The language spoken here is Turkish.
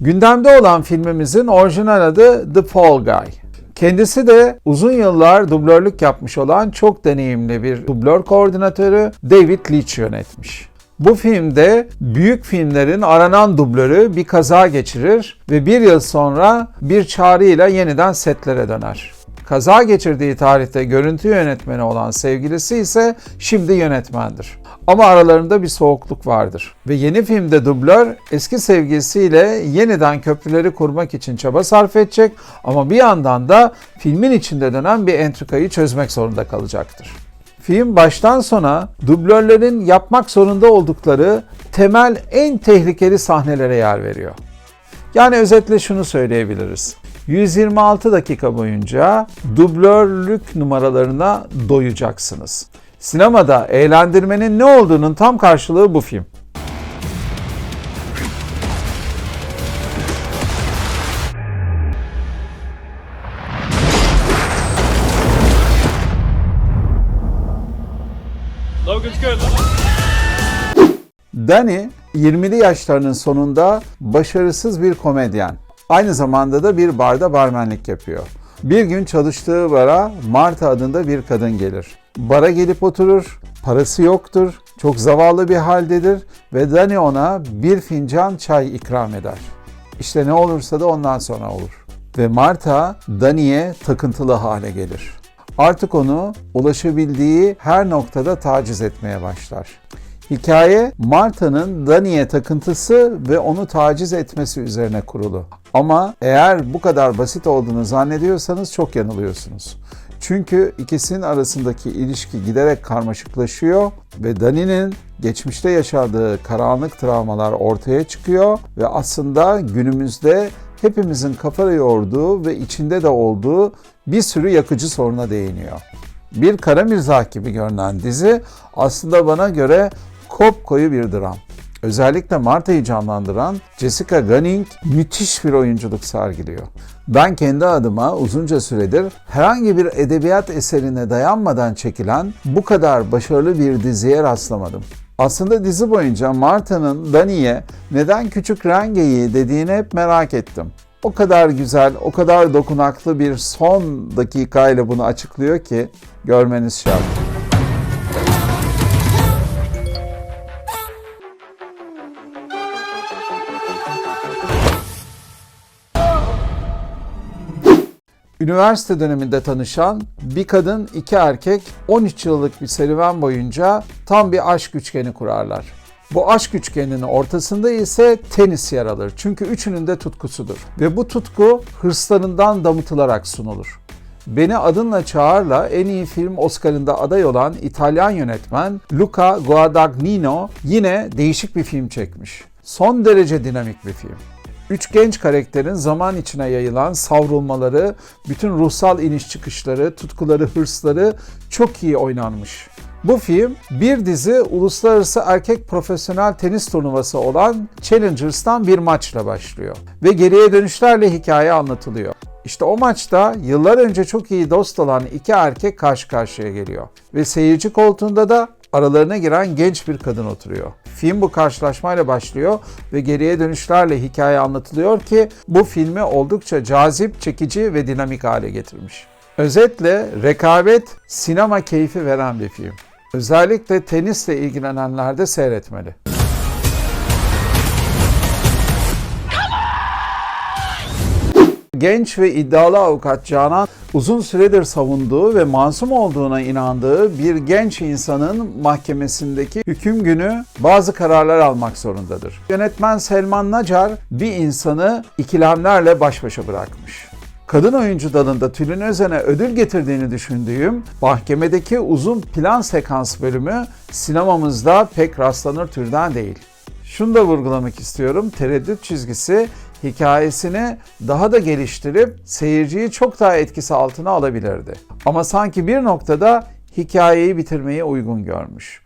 Gündemde olan filmimizin orijinal adı The Fall Guy. Kendisi de uzun yıllar dublörlük yapmış olan çok deneyimli bir dublör koordinatörü David Leitch yönetmiş. Bu filmde büyük filmlerin aranan dublörü bir kaza geçirir ve bir yıl sonra bir çağrıyla yeniden setlere döner. Kaza geçirdiği tarihte görüntü yönetmeni olan sevgilisi ise şimdi yönetmendir. Ama aralarında bir soğukluk vardır. Ve yeni filmde dublör eski sevgilisiyle yeniden köprüleri kurmak için çaba sarf edecek ama bir yandan da filmin içinde dönen bir entrikayı çözmek zorunda kalacaktır. Film baştan sona dublörlerin yapmak zorunda oldukları temel en tehlikeli sahnelere yer veriyor. Yani özetle şunu söyleyebiliriz. 126 dakika boyunca dublörlük numaralarına doyacaksınız. Sinemada eğlendirmenin ne olduğunun tam karşılığı bu film. Danny 20'li yaşlarının sonunda başarısız bir komedyen. Aynı zamanda da bir barda barmenlik yapıyor. Bir gün çalıştığı bara Marta adında bir kadın gelir. Bara gelip oturur, parası yoktur, çok zavallı bir haldedir ve Danny ona bir fincan çay ikram eder. İşte ne olursa da ondan sonra olur. Ve Marta Danny'e takıntılı hale gelir. Artık onu ulaşabildiği her noktada taciz etmeye başlar. Hikaye Marta'nın Dani'ye takıntısı ve onu taciz etmesi üzerine kurulu. Ama eğer bu kadar basit olduğunu zannediyorsanız çok yanılıyorsunuz. Çünkü ikisinin arasındaki ilişki giderek karmaşıklaşıyor ve Dani'nin geçmişte yaşadığı karanlık travmalar ortaya çıkıyor ve aslında günümüzde hepimizin kafa yorduğu ve içinde de olduğu bir sürü yakıcı soruna değiniyor. Bir kara mizah gibi görünen dizi aslında bana göre kopkoyu bir dram. Özellikle Marta'yı canlandıran Jessica Gunning müthiş bir oyunculuk sergiliyor. Ben kendi adıma uzunca süredir herhangi bir edebiyat eserine dayanmadan çekilen bu kadar başarılı bir diziye rastlamadım. Aslında dizi boyunca Marta'nın Dani'ye neden küçük rengeyi dediğini hep merak ettim. O kadar güzel, o kadar dokunaklı bir son dakikayla bunu açıklıyor ki görmeniz şart. Üniversite döneminde tanışan bir kadın, iki erkek 13 yıllık bir serüven boyunca tam bir aşk üçgeni kurarlar. Bu aşk üçgeninin ortasında ise tenis yer alır. Çünkü üçünün de tutkusudur. Ve bu tutku hırslarından damıtılarak sunulur. Beni Adınla Çağır'la en iyi film Oscar'ında aday olan İtalyan yönetmen Luca Guadagnino yine değişik bir film çekmiş. Son derece dinamik bir film. Üç genç karakterin zaman içine yayılan savrulmaları, bütün ruhsal iniş çıkışları, tutkuları, hırsları çok iyi oynanmış. Bu film bir dizi uluslararası erkek profesyonel tenis turnuvası olan Challengers'tan bir maçla başlıyor. Ve geriye dönüşlerle hikaye anlatılıyor. İşte o maçta yıllar önce çok iyi dost olan iki erkek karşı karşıya geliyor. Ve seyirci koltuğunda da aralarına giren genç bir kadın oturuyor. Film bu karşılaşmayla başlıyor ve geriye dönüşlerle hikaye anlatılıyor ki bu filmi oldukça cazip, çekici ve dinamik hale getirmiş. Özetle rekabet sinema keyfi veren bir film. Özellikle tenisle ilgilenenler de seyretmeli. Genç ve iddialı avukat Canan uzun süredir savunduğu ve masum olduğuna inandığı bir genç insanın mahkemesindeki hüküm günü bazı kararlar almak zorundadır. Yönetmen Selman Nacar bir insanı ikilemlerle baş başa bırakmış. Kadın oyuncu dalında Tülin Özen'e ödül getirdiğini düşündüğüm mahkemedeki uzun plan sekans bölümü sinemamızda pek rastlanır türden değil. Şunu da vurgulamak istiyorum. Tereddüt çizgisi hikayesini daha da geliştirip seyirciyi çok daha etkisi altına alabilirdi. Ama sanki bir noktada hikayeyi bitirmeyi uygun görmüş.